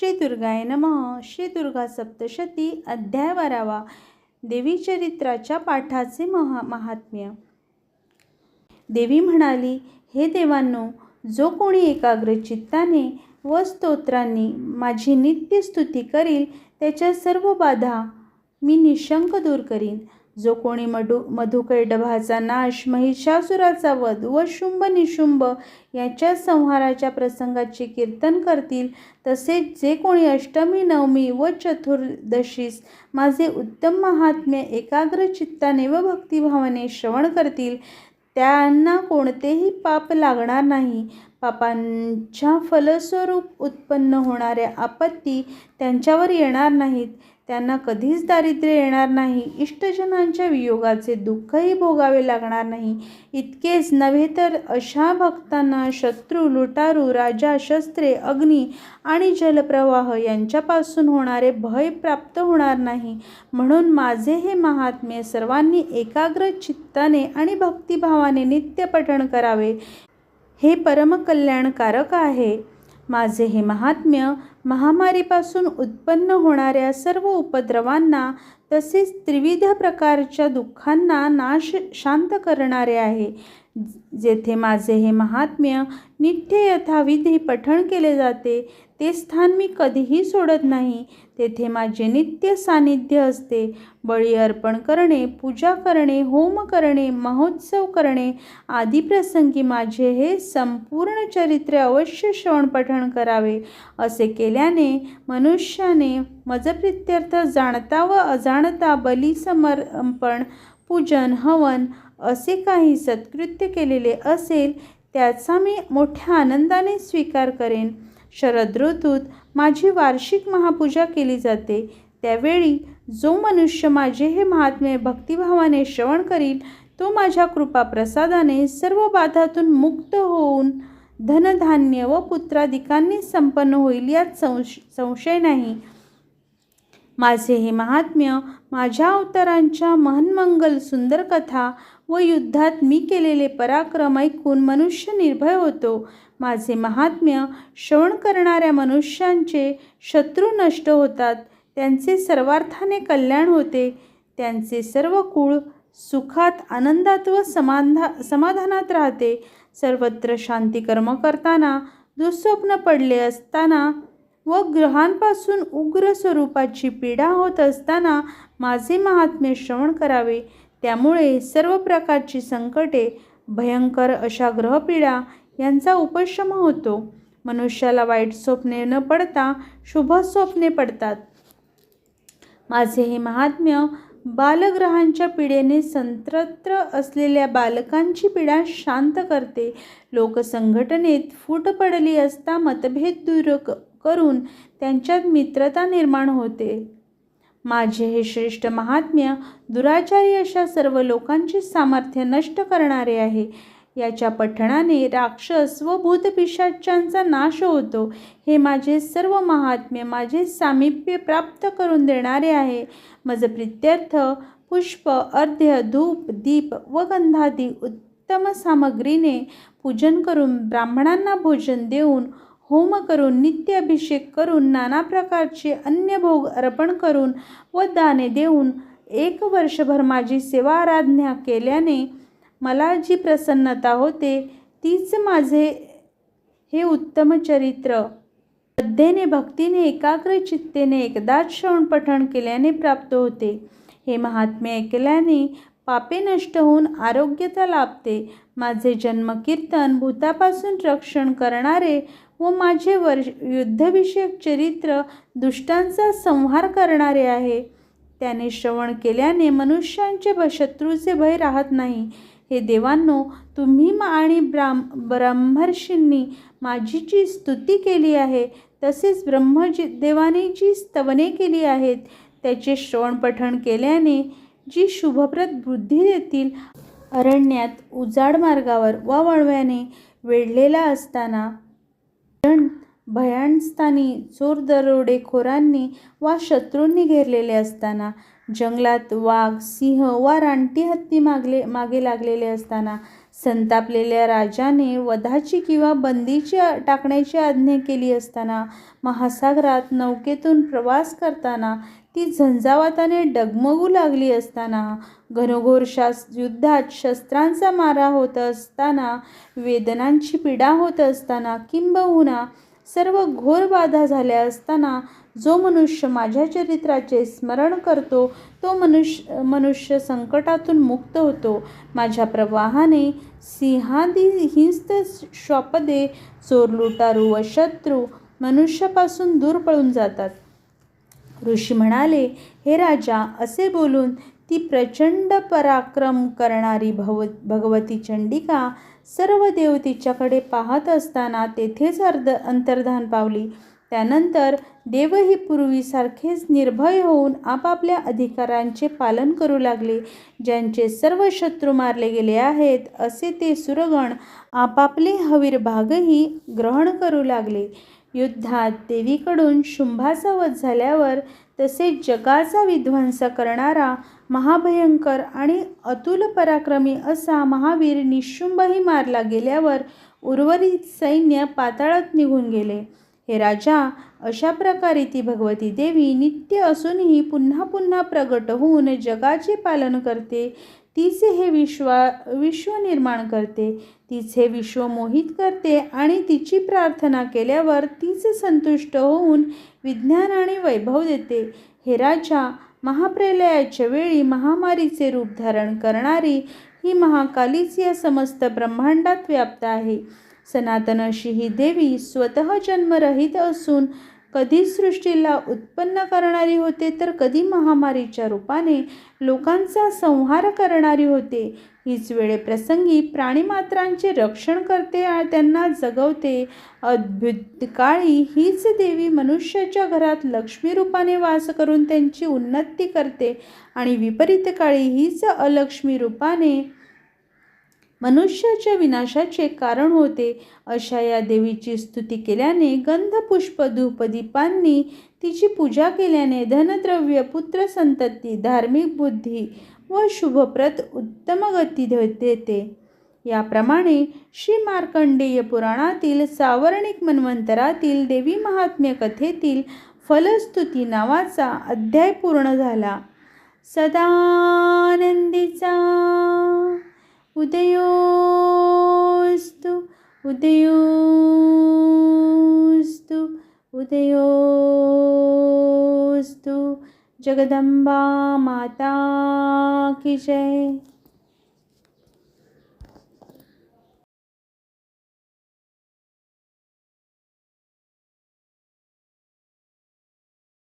श्री दुर्गाय नमः. श्री दुर्गा सप्तशती अध्याय बारावा. देवी चरित्राच्या पाठाचे महा महात्म्य. देवी म्हणाली हे देवांनो जो कोणी एकाग्र चित्ताने व स्तोत्रांनी माझी नित्य स्तुती करील त्याच्या सर्व बाधा मी निशंक दूर करीन. जो कोणी मधु मधुकैडभाचा नाश महिषासुराचा वध व शुंभ निशुंभ याच्या संहाराच्या प्रसंगाचे कीर्तन करतील तसेच जे कोणी अष्टमी नवमी व चतुर्दशीस माझे उत्तम महात्म्य एकाग्र चित्ताने व भक्तिभावाने श्रवण करतील त्यांना कोणतेही पाप लागणार नाही. पापांच्या फलस्वरूप उत्पन्न होणाऱ्या आपत्ती त्यांच्यावर येणार नाहीत. त्यांना कधीच दारिद्र्य येणार नाही. इष्टजनांच्या वियोगाचे दुःखही भोगावे लागणार नाही. इतकेच नव्हे तर अशा भक्तांना शत्रू लुटारू राजा शस्त्रे अग्नी आणि जलप्रवाह यांच्यापासून होणारे भय प्राप्त होणार नाही. म्हणून माझे हे महात्म्य सर्वांनी एकाग्र चित्ताने आणि भक्तिभावाने नित्य पठण करावे. हे परमकल्याणकारक आहे. माझे हे महात्म्य महामारीपासून उत्पन्न होणाऱ्या सर्व उपद्रवांना तसेच त्रिविध प्रकारच्या दुःखांना नाश शांत करणारे आहे. जेथे माझे हे महात्म्य नित्य यथाविधी पठण केले जाते ते स्थान मी कधीही सोडत नाही. तेथे माझे नित्य सानिध्य असते. बळी अर्पण करणे पूजा करणे होम करणे महोत्सव करणे आदी प्रसंगी माझे हे संपूर्ण चरित्र अवश्य श्रवण पठण करावे. असे केल्याने मनुष्याने मजप्रित्यर्थ जाणता व अजाणता बली समर्पण पूजन हवन असे काही सत्कृत्य केलेले असेल त्याचा मी मोठ्या आनंदाने स्वीकार करेन. शरद ऋतूत माझी वार्षिक महापूजा केली जाते. त्यावेळी जो मनुष्य माझे हे महात्म्य भक्तिभावाने श्रवण करील तो माझ्या कृपाप्रसादाने सर्व बाधातून मुक्त होऊन धनधान्य व पुत्राधिकांनी संपन्न होईल यात संश संशय नाही. माझे हे महात्म्य माझ्या अवतारांच्या महन्मंगल सुंदर कथा व युद्धात मी केलेले पराक्रम ऐकून मनुष्य निर्भय होतो. माझे महात्म्य श्रवण करणाऱ्या मनुष्यांचे शत्रू नष्ट होतात. त्यांचे सर्वार्थाने कल्याण होते. त्यांचे सर्व कुळ सुखात आनंदात व समाधा समाधानात राहते. सर्वत्र शांतिकर्म करताना दुःस्वप्न पडले असताना व ग्रहांपासून उग्र स्वरूपाची पीडा होत असताना माझे महात्म्य श्रवण करावे. त्यामुळे सर्व प्रकारची संकटे भयंकर अशा ग्रहपीडा यांचा उपशम होतो. मनुष्याला वाईट स्वप्ने न पडता शुभ स्वप्ने पडतात. माझे हे महात्म्य बालग्रहांच्या पिढेने संत्रत्र असलेल्या बालकांची पिढा शांत करते. लोकसंघटनेत फूट पडली असता मतभेद दूर करून त्यांच्यात मित्रता निर्माण होते. माझे हे श्रेष्ठ महात्म्य दुराचारी अशा सर्व लोकांचे सामर्थ्य नष्ट करणारे आहे. याच्या पठणाने राक्षस व भूतपिशाच्यांचा नाश होतो. हे माझे सर्व महात्म्य माझे सामीप्य प्राप्त करून देणारे आहे. मज प्रित्यर्थ पुष्प अर्ध्य धूप दीप व गंधादी उत्तम सामग्रीने पूजन करून ब्राह्मणांना भोजन देऊन होम करून नित्य अभिषेक करून नाना प्रकारचे अन्य भोग अर्पण करून व दाने देऊन एक वर्षभर माझी सेवा आराधना केल्याने मला जी प्रसन्नता होते तीच माझे हे उत्तम चरित्र. श्रद्धेने भक्तीने एकाग्र चित्तेने एकदाच श्रवण पठण केल्याने प्राप्त होते. हे महात्म्य ऐकल्याने पापे नष्ट होऊन आरोग्यता लाभते. माझे जन्मकीर्तन भूतापासून रक्षण करणारे व माझे वर्ष युद्धविषयक चरित्र दुष्टांचा संहार करणारे आहे. त्याने श्रवण केल्याने मनुष्यांचे भ शत्रूचे भय राहत नाही. हे देवांनो तुम्ही आणि ब्राह्म ब्रह्मर्षींनी माझी जी स्तुती केली आहे. तसेच ब्रह्मजी देवाने जी स्तवने केली आहेत त्याचे श्रवण पठण केल्याने जी शुभप्रद बुद्धी देतील अरण्यात उजाड मार्गावर वा वळव्याने वेढलेला असताना भीषण भयानस्थानी चोर दरोडेखोरांनी वा शत्रूंनी घेरलेले असताना जंगलात वाघ सिंह वा रानटी हत्ती मागले मागे लागलेले असताना संतापलेल्या राजाने वधाची किंवा बंदीची टाकण्याची आज्ञा केली असताना महासागरात नौकेतून प्रवास करताना ती झंझावाताने डगमगू लागली असताना घनघोर शास युद्धात शस्त्रांचा मारा होत असताना वेदनांची पीडा होत असताना किंबहुना सर्व घोर बाधा झाल्या असताना जो मनुष्य माझ्या चरित्राचे स्मरण करतो तो मनुष्य मनुष्य संकटातून मुक्त होतो. माझ्या प्रवाहाने सिंहादी हिंस्त श्वापदे चोर लुटारू व शत्रू मनुष्यापासून दूर पळून जातात. ऋषी म्हणाले हे राजा असे बोलून ती प्रचंड पराक्रम करणारी भव भगवती चंडिका सर्व देव तिच्याकडे पाहत असताना तेथेच अर्ध अंतर्धान पावली. त्यानंतर देवही पूर्वीसारखेच निर्भय होऊन आपापल्या अधिकारांचे पालन करू लागले. ज्यांचे सर्व शत्रू मारले गेले आहेत असे ते सुरगण आपापले हवीर भागही ग्रहण करू लागले. युद्धात देवीकडून शुंभाचा वध झाल्यावर तसेच जगाचा विध्वंस करणारा महाभयंकर आणि अतुल पराक्रमी असा महावीर निशुंभही मारला गेल्यावर उर्वरित सैन्य पाताळात निघून गेले. हे राजा अशा प्रकारे ती भगवती देवी नित्य असूनही पुन्हा पुन्हा प्रगट होऊन जगाचे पालन करते तीच हे विश्वा विश्व निर्माण करते तीच हे विश्व मोहित करते आणि तिची प्रार्थना केल्यावर तीच संतुष्ट होऊन विज्ञान आणि वैभव देते. हे राजा महाप्रलयाच्या वेळी महामारीचे रूप धारण करणारी ही महाकालीच या समस्त ब्रह्मांडात व्याप्त आहे. सनातन अशी ही देवी स्वतः जन्मरहित असून कधी सृष्टीला उत्पन्न करणारी होते तर कधी महामारीच्या रूपाने लोकांचा संहार करणारी होते. हीच वेळेप्रसंगी प्राणीमात्रांचे रक्षण करते आणि त्यांना जगवते. अद्भुत काळी हीच देवी मनुष्याच्या घरात लक्ष्मी रूपाने वास करून त्यांची उन्नती करते आणि विपरीत काळी हीच अलक्ष्मी रूपाने मनुष्याच्या विनाशाचे कारण होते. अशा या देवीची स्तुती केल्याने गंधपुष्प धूपदीपांनी तिची पूजा केल्याने धनद्रव्य पुत्र संतती धार्मिक बुद्धी व शुभप्रत उत्तम गती देते. याप्रमाणे श्री मार्कंडेय पुराणातील सावर्णिक मन्वंतरातील देवी महात्म्य कथेतील फलस्तुती नावाचा अध्याय पूर्ण झाला. सदानंदीचा उदयोस्तु उदयोस्तु उदयोस्तु जगदंबा माता की जय।